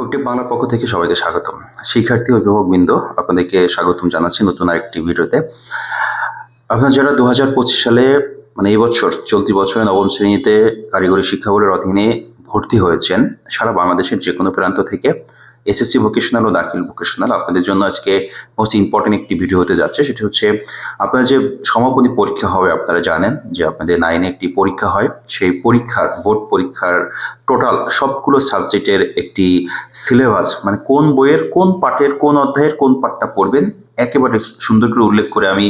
কোকটি বাংলার পক্ষ থেকে সবাইকে স্বাগতম। শিক্ষার্থী অভিভাবকবৃন্দ আপনাদেরকে স্বাগতম জানাচ্ছি নতুন আরেকটি ভিডিওতে। আপনারা যারা দু হাজার পঁচিশ সালে মানে এই বছর চলতি বছরে নবম শ্রেণীতে কারিগরি শিক্ষা বোর্ডের অধীনে ভর্তি হয়েছেন, সারা বাংলাদেশের যে কোনো প্রান্ত থেকে এসএসসি ভোকেশনাল ও দাখিল ভোকেশনাল আপনাদের জন্য আজকে মোস্ট ইম্পর্টেন্ট একটি ভিডিও হতে যাচ্ছে, সেটি হচ্ছে আপনার যে সমাপনী পরীক্ষা হবে, আপনারা জানেন যে আপনাদের নাইনে একটি পরীক্ষা হয়। সেই পরীক্ষার বোর্ড পরীক্ষার টোটাল সবগুলো সাবজেক্টের একটি সিলেবাস মানে কোন বইয়ের, কোন পাঠের, কোন অধ্যায়ের কোন পাঠটা পড়বেন, একেবারে সুন্দর করে উল্লেখ করে আমি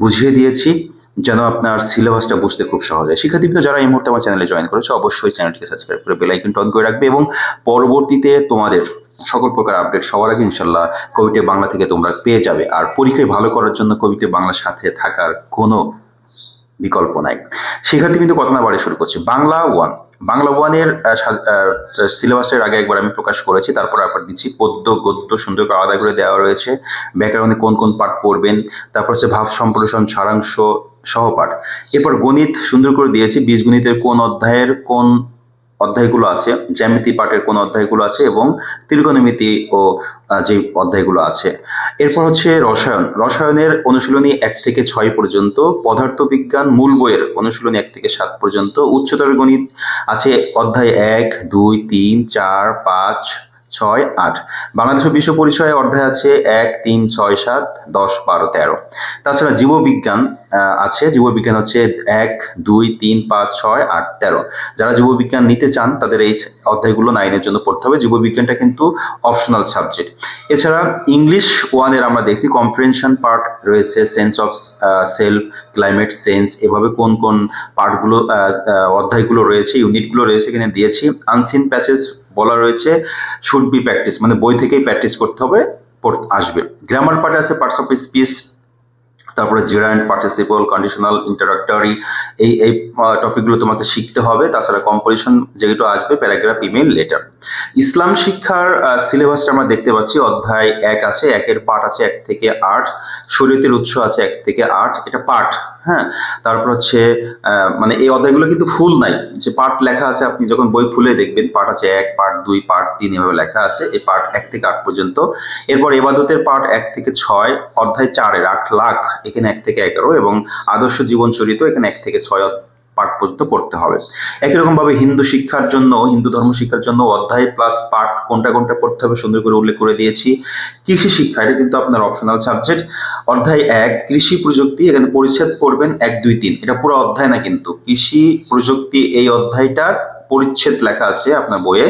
বুঝিয়ে দিয়েছি। যেন আপনার সিলেবাসটা বুঝতে খুব সহজ হয়। শিক্ষার্থীবৃন্দ যারা এই মুহূর্তে আমার চ্যানেলে জয়েন করেছে, অবশ্যই চ্যানেলটিকে সাবস্ক্রাইব করে বেল আইকনটা অন করে রাখবে এবং পরবর্তীতে তোমাদের সকল প্রকার আপডেট সবার আগে ইনশাল্লাহ কবিটে বাংলা থেকে তোমরা পেয়ে যাবে। আর পরীক্ষায় ভালো করার জন্য কবিটে বাংলার সাথে থাকার কোনো বিকল্প নাই। শিক্ষার্থী কিন্তু কথা না বাড়ি শুরু করছি। বাংলা ওয়ান বাংলা ওয়ানের সিলেবাসের আগে একবার আমি প্রকাশ করেছি, তারপর আবার দিচ্ছি। পদ্য, গদ্য সুন্দর করে আলাদা করে দেওয়া রয়েছে। ব্যাকরণে কোন কোন পাঠ পড়বেন, তারপর হচ্ছে ভাব সম্প্রসারণ, সারাংশ, সহপাঠ। এরপর গণিত সুন্দর করে দিয়েছি, বীজগণিতের কোন অধ্যায়ের কোন অধ্যায়গুলো আছে, জ্যামিতি পাঠের কোন অধ্যায়গুলো আছে এবং ত্রিকোণমিতি ও যে অধ্যায়গুলো আছে। এরপর হচ্ছে রসায়ন। রসায়নের অনুশীলনী এক থেকে ছয় পর্যন্ত, পদার্থবিজ্ঞান মূল বইয়ের অনুশীলনী এক থেকে সাত পর্যন্ত, উচ্চতর গণিত আছে অধ্যায় এক, দুই, তিন, চার, পাঁচ ছয় আট। বাংলাদেশের বিশ্ব পরিচয় অধ্যায় আছে এক, তিন, ছয়, সাত, দশ, বারো, তেরো। তাছাড়া জীববিজ্ঞান আছে। জীববিজ্ঞান হচ্ছে এক, দুই, তিন, পাঁচ, ছয়, আট, তেরো। যারা জীববিজ্ঞান নিতে চান, তাদের এই অধ্যায়গুলো নাইনের জন্য পড়তে হবে। জীববিজ্ঞানটা কিন্তু অপশনাল সাবজেক্ট এছাড়া ইংলিশ ওয়ানের আমরা দেখছি কম্প্রিহেনশন পার্ট রয়েছে sense of self climate sense এভাবে কোন কোন পার্টগুলো অধ্যায়গুলো রয়েছে ইউনিটগুলো রয়েছে এখানে দিয়েছি। আনসিন প্যাসেজ বলা রয়েছে শুড বি প্র্যাকটিস মানে বই থেকেই প্র্যাকটিস করতে হবে আসবে। গ্রামার পার্টে আছে পার্টস অফ স্পিচ তারপরে জিরান্ড পার্টিসিপল কন্ডিশনাল ইন্টারাক্টরি এই এই টপিকগুলো তোমাকে শিখতে হবে, তাছাড়া কম্পোজিশন যেহেতু আসবে প্যারাগ্রাফ ইমেল লেটার ইসলাম শিক্ষার সিলেবাসটা আমরা দেখতে পাচ্ছি, অধ্যায় এক আছে, একের পাঠ আছে এক থেকে আট, শরীয়তের উৎস আছে এক থেকে আট, এটা পাঠ হ্যাঁ? তারপর হচ্ছে মানে এই অধ্যায়গুলো কিন্তু ফুল নাই, যে পাঠ লেখা আছে, আপনি যখন বই খুলে দেখবেন, পাঠ আছে এক, পাঠ দুই, পাঠ তিন, এভাবে লেখা আছে, এই পাঠ এক থেকে আট পর্যন্ত। এরপর এবাদতের পাঠ এক থেকে ছয়, অধ্যায় চারের আট লাখ, এখানে এক থেকে এগারো, এবং আদর্শ জীবন চরিত, এখানে এক থেকে ছয় পাঠ পর্যন্ত পড়তে হবে। একই রকম ভাবে হিন্দু শিক্ষার জন্য, হিন্দু ধর্ম শিক্ষার জন্য অধ্যায় প্লাস পাঠ কোনটা কোনটা পড়তে হবে সুন্দর করে উল্লেখ করে দিয়েছি। কৃষি শিক্ষা, এটা কিন্তু আপনার অপশনাল সাবজেক্ট অধ্যায় এক, কৃষি প্রযুক্তি, এখানে পরিচ্ছেদ পড়বেন এক, দুই, তিন। এটা পুরো অধ্যায় না কিন্তু। কৃষি প্রযুক্তি, এই অধ্যায়টার পরিচ্ছেদ লেখা আছে আপনার বইয়ে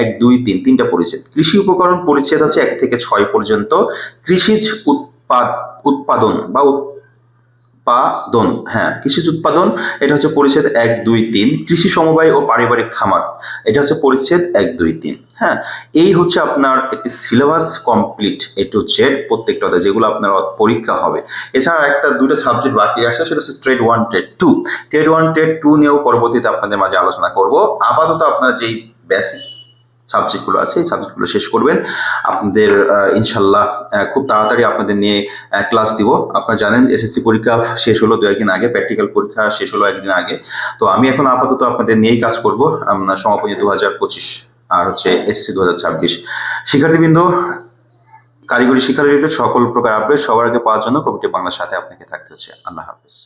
এক, দুই, তিন, তিনটা পরিচ্ছেদ। কৃষি উপকরণ পরিচ্ছেদ আছে এক থেকে ছয় পর্যন্ত। কৃষিজ উৎপাদ, উৎপাদন বা উৎপাদন হ্যাঁ কৃষিজ উৎপাদন এটা হচ্ছে পরিচ্ছেদ এক দুই তিন কৃষি সমবায় ও পারিবারিক খামার এটা হচ্ছে পরিচ্ছেদ এক দুই তিন হ্যাঁ এই হচ্ছে আপনার একটি syllabus complete A to Z প্রত্যেকটা অধ্যায়, যেগুলো আপনার পরীক্ষা হবে। এছাড়া একটা দুটো সাবজেক্ট বাকি আছে সেটা হচ্ছে trade one trade two. Trade one trade two নিয়েও পরবর্তীতে আপনাদের মাঝে আলোচনা করব। আপাতত আপনার যেই বেসিক সাবজেক্টগুলো আছে, এই সাবজেক্টগুলো শেষ করবেন। আপনাদের ইনশাল্লাহ খুব তাড়াতাড়ি আপনাদের নিয়ে ক্লাস দিব। আপনারা জানেন এসএসসি পরীক্ষা শেষ হলো দু একদিন আগে প্র্যাকটিক্যাল পরীক্ষা শেষ হলো একদিন আগে। তো আমি এখন আপাতত আপনাদের নিয়েই কাজ করব সমাপনী দু হাজার পঁচিশ, আর হচ্ছে এসএসসি দু হাজার ছাব্বিশ। শিক্ষার্থীবৃন্দ, কারিগরি শিক্ষা সকল প্রকার আপডেট সবার আগে পাওয়ার জন্য কবিটি বাংলার সাথে আপনাকে থাকতে হচ্ছে। আল্লাহ হাফিজ।